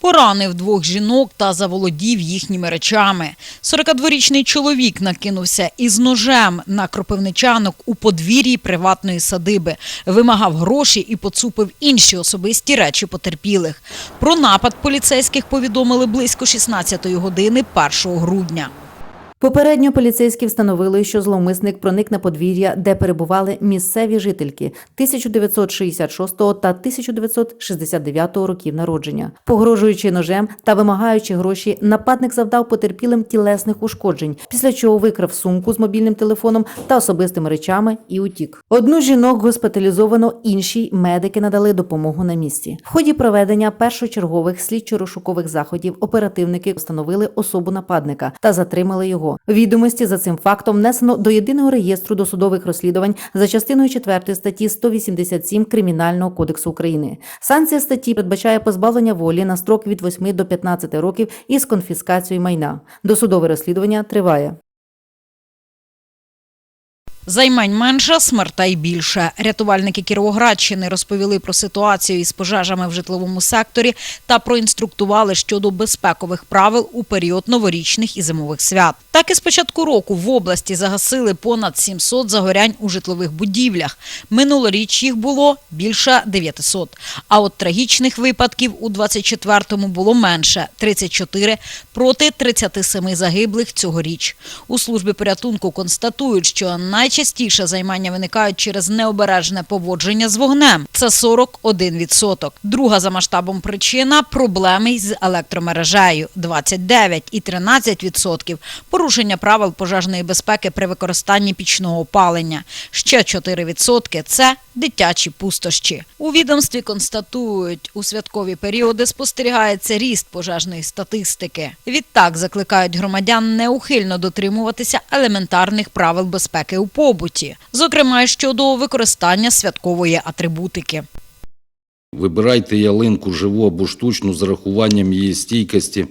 Поранив двох жінок та заволодів їхніми речами. 42-річний чоловік накинувся із ножем на кропивничанок у подвір'ї приватної садиби, вимагав гроші і поцупив інші особисті речі потерпілих. Про напад поліцейських повідомили близько 16-ї години 1 грудня. Попередньо поліцейські встановили, що зловмисник проник на подвір'я, де перебували місцеві жительки 1966 та 1969 років народження. Погрожуючи ножем та вимагаючи гроші, нападник завдав потерпілим тілесних ушкоджень, після чого викрав сумку з мобільним телефоном та особистими речами і утік. Одну жінок госпіталізовано, іншій медики надали допомогу на місці. В ході проведення першочергових слідчо-розшукових заходів оперативники встановили особу нападника та затримали його. Відомості за цим фактом внесено до єдиного реєстру досудових розслідувань за частиною 4 статті 187 Кримінального кодексу України. Санкція статті передбачає позбавлення волі на строк від 8 до 15 років із конфіскацією майна. Досудове розслідування триває. Займань менше, смертей більше. Рятувальники Кіровоградщини розповіли про ситуацію із пожежами в житловому секторі та проінструктували щодо безпекових правил у період новорічних і зимових свят. Так і з початку року в області загасили понад 700 загорянь у житлових будівлях. Минулоріч їх було більше 900. А от трагічних випадків у 24-му було менше – 34 проти 37 загиблих цьогоріч. У службі порятунку констатують, що найчастіше займання виникають через необережне поводження з вогнем. Це 41%. Друга за масштабом причина – проблеми з електромережею – 29 і 13% – порушення правил пожежної безпеки при використанні пічного опалення. Ще 4% – це дитячі пустощі. У відомстві констатують, у святкові періоди спостерігається ріст пожежної статистики. Відтак закликають громадян неухильно дотримуватися елементарних правил безпеки у побуті, зокрема щодо використання святкової атрибутики. Вибирайте ялинку живу або штучну з урахуванням її стійкості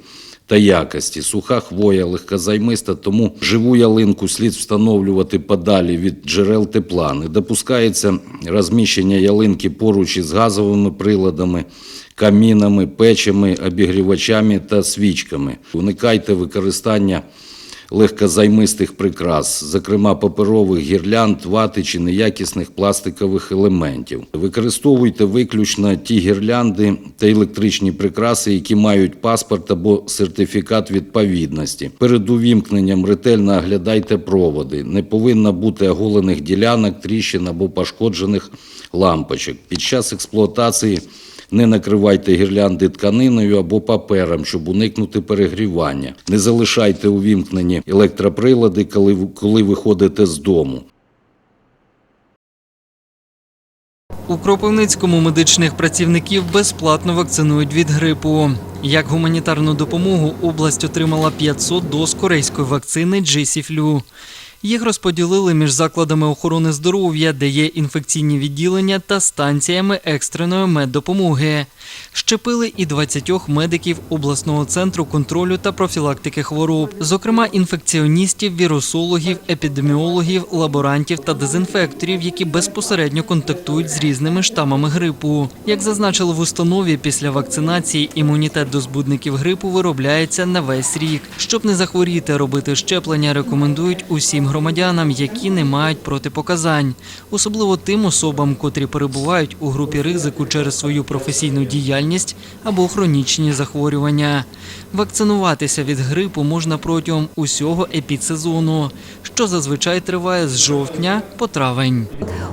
та якості. Суха хвоя, легкозаймиста, тому живу ялинку слід встановлювати подалі від джерел тепла. Не допускається розміщення ялинки поруч із газовими приладами, камінами, печами, обігрівачами та свічками. Уникайте використання легкозаймистих прикрас, зокрема паперових гірлянд, вати чи неякісних пластикових елементів. Використовуйте виключно ті гірлянди та електричні прикраси, які мають паспорт або сертифікат відповідності. Перед увімкненням ретельно оглядайте проводи. Не повинно бути оголених ділянок, тріщин або пошкоджених лампочок. Під час експлуатації не накривайте гірлянди тканиною або папером, щоб уникнути перегрівання. Не залишайте увімкнені електроприлади, коли, коли виходите з дому. У Кропивницькому медичних працівників безплатно вакцинують від грипу. Як гуманітарну допомогу область отримала 500 доз корейської вакцини GC-Flu. Їх розподілили між закладами охорони здоров'я, де є інфекційні відділення та станціями екстреної меддопомоги. Щепили і 20 медиків обласного центру контролю та профілактики хвороб, зокрема інфекціоністів, вірусологів, епідеміологів, лаборантів та дезінфекторів, які безпосередньо контактують з різними штамами грипу. Як зазначили в установі, після вакцинації імунітет до збудників грипу виробляється на весь рік. Щоб не захворіти, робити щеплення рекомендують усім громадянам, які не мають протипоказань, особливо тим особам, котрі перебувають у групі ризику через свою професійну діяльність або хронічні захворювання. Вакцинуватися від грипу можна протягом усього епідсезону, що зазвичай триває з жовтня по травень.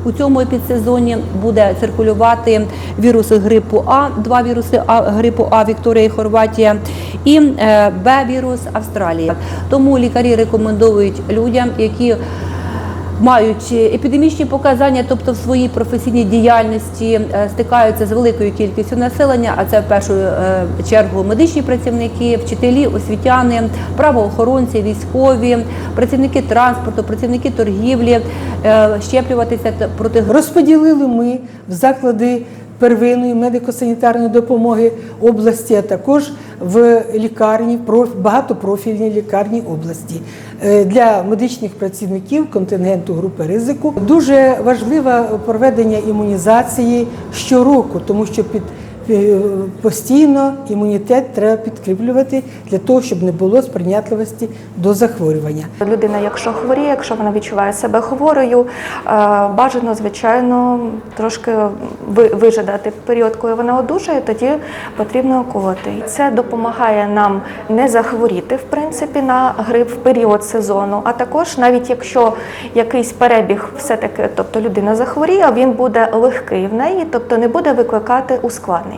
У цьому епідсезоні буде циркулювати віруси грипу А, два віруси А, грипу А Вікторія і Хорватія, і е, Б-вірус Австралія. Тому лікарі рекомендують людям, які мають епідемічні показання, тобто в своїй професійній діяльності е, стикаються з великою кількістю населення, а це в першу е, чергу медичні працівники, вчителі, освітяни, правоохоронці, військові, працівники транспорту, працівники торгівлі, е, щеплюватися проти Розподілили ми в заклади первинної медико-санітарної допомоги області, а також в лікарні, проф- багатопрофільній лікарні області. Е, Для медичних працівників контингенту групи ризику дуже важливе проведення імунізації щороку, тому що під постійно імунітет треба підкріплювати для того, щоб не було сприйнятливості до захворювання. Людина, якщо хворіє, якщо вона відчуває себе хворою, е, бажано, звичайно, трошки ви- вижидати період, коли вона одужає, тоді потрібно колоти. Це допомагає нам не захворіти, в принципі, на грип в період сезону. А також, навіть якщо якийсь перебіг все-таки, тобто людина захворіє, він буде легкий в неї, тобто не буде викликати ускладнень.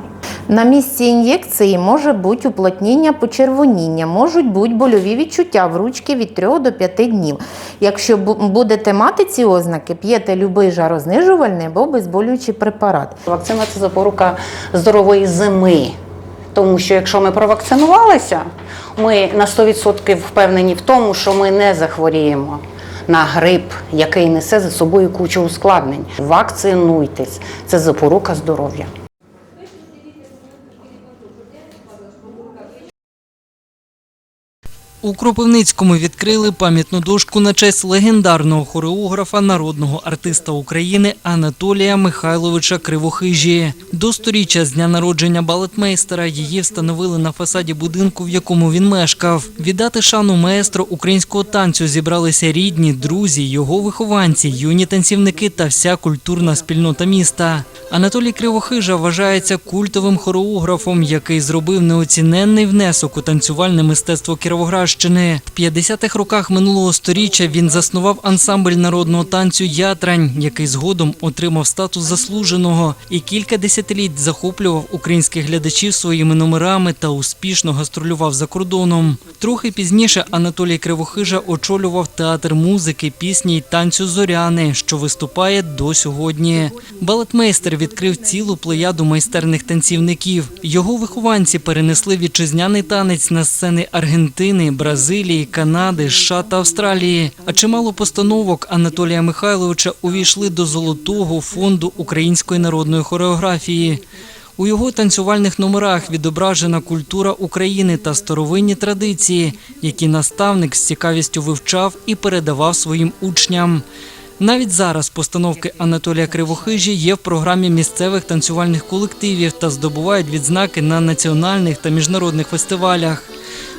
На місці ін'єкції може бути уплотніння почервоніння, можуть бути больові відчуття в ручки від 3 до 5 днів. Якщо бу- будете мати ці ознаки, п'єте любий жарознижувальний або обезболюючий препарат. Вакцина це запорука здорової зими. Тому що якщо ми провакцинувалися, ми на 100% впевнені в тому, що ми не захворіємо на грип, який несе за собою кучу ускладнень. Вакцинуйтесь, це запорука здоров'я. У Кропивницькому відкрили пам'ятну дошку на честь легендарного хореографа, народного артиста України Анатолія Михайловича Кривохижі. До сторіччя з дня народження балетмейстера її встановили на фасаді будинку, в якому він мешкав. Віддати шану маестро українського танцю зібралися рідні, друзі, його вихованці, юні танцівники та вся культурна спільнота міста. Анатолій Кривохижа вважається культовим хореографом, який зробив неоціненний внесок у танцювальне мистецтво Кіровоградщини. В 50-х роках минулого сторіччя він заснував ансамбль народного танцю Ятрань, який згодом отримав статус заслуженого і кілька десятиліть захоплював українських глядачів своїми номерами та успішно гастролював за кордоном. Трохи пізніше Анатолій Кривохижа очолював театр музики, пісні й танцю Зоряни, що виступає до сьогодні. Балетмейстер відкрив цілу плеяду майстерних танцівників. Його вихованці перенесли вітчизняний танець на сцени Аргентини, Бразилії, Канади, США та Австралії. А чимало постановок Анатолія Михайловича увійшли до золотого фонду української народної хореографії. У його танцювальних номерах відображена культура України та старовинні традиції, які наставник з цікавістю вивчав і передавав своїм учням. Навіть зараз постановки Анатолія Кривохижі є в програмі місцевих танцювальних колективів та здобувають відзнаки на національних та міжнародних фестивалях.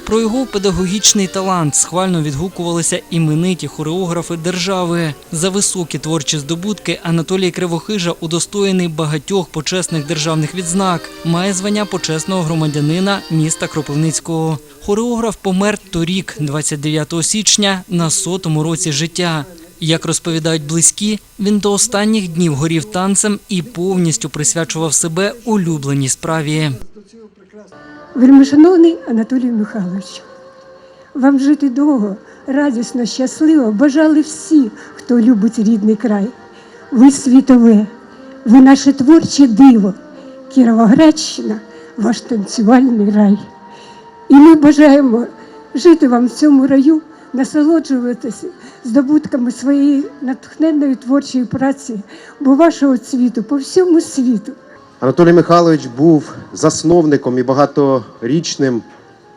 Про його педагогічний талант схвально відгукувалися імениті хореографи держави. За високі творчі здобутки Анатолій Кривохижа удостоєний багатьох почесних державних відзнак, має звання почесного громадянина міста Кропивницького. Хореограф помер торік, 29 січня, на сотому році життя. Як розповідають близькі, він до останніх днів горів танцем і повністю присвячував себе улюбленій справі. Вельмишановний Анатолій Михайлович, вам жити довго, радісно, щасливо бажали всі, хто любить рідний край. Ви світове, ви наше творче диво, Кіровоградщина, ваш танцювальний рай. І ми бажаємо жити вам в цьому раю, насолоджуватися здобутками своєї натхненної творчої праці, бо вашого цвіту по всьому світу. Анатолій Михайлович був засновником і багаторічним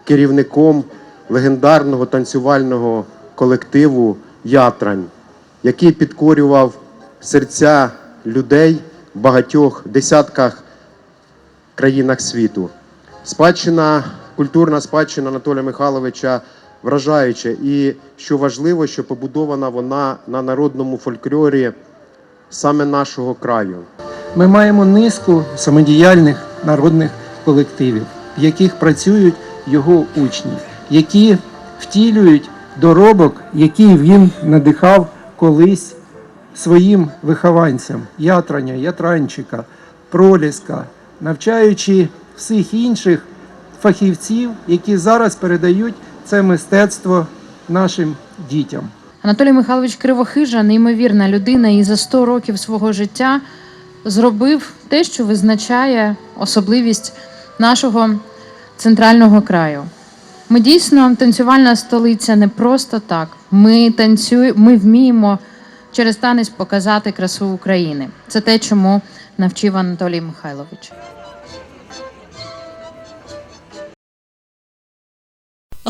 керівником легендарного танцювального колективу Ятрань, який підкорював серця людей в багатьох десятках країнах світу. Спадщина, культурна спадщина Анатолія Михайловича вражаюча. І що важливо, що побудована вона на народному фольклорі саме нашого краю. Ми маємо низку самодіяльних народних колективів, в яких працюють його учні, які втілюють доробок, який він надихав колись своїм вихованцям Ятраня, Ятранчика, Проліска, навчаючи всіх інших фахівців, які зараз передають це мистецтво нашим дітям. Анатолій Михайлович Кривохижа, неймовірна людина, і за 100 років свого життя зробив те, що визначає особливість нашого центрального краю. Ми дійсно танцювальна столиця не просто так. Ми танцюємо, ми вміємо через танець показати красу України. Це те, чому навчив Анатолій Михайлович.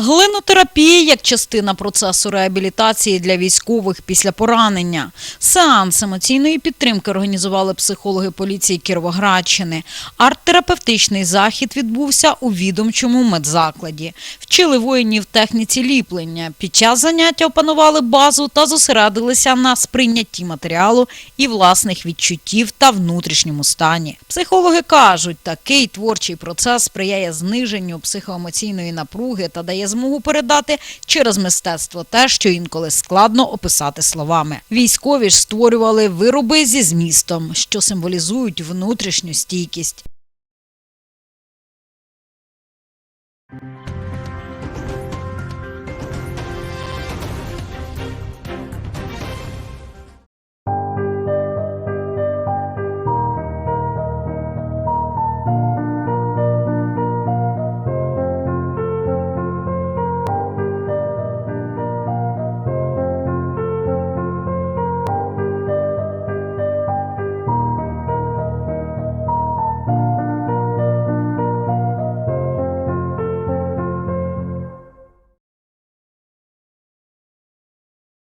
Глинотерапія як частина процесу реабілітації для військових після поранення. Сеанс емоційної підтримки організували психологи поліції Кіровоградщини. Арт-терапевтичний захід відбувся у відомчому медзакладі. Вчили воїнів техніці ліплення. Під час заняття опанували базу та зосередилися на сприйнятті матеріалу і власних відчуттів та внутрішньому стані. Психологи кажуть, такий творчий процес сприяє зниженню психоемоційної напруги та дає змогу передати через мистецтво те, що інколи складно описати словами. Військові ж створювали вироби зі змістом, що символізують внутрішню стійкість.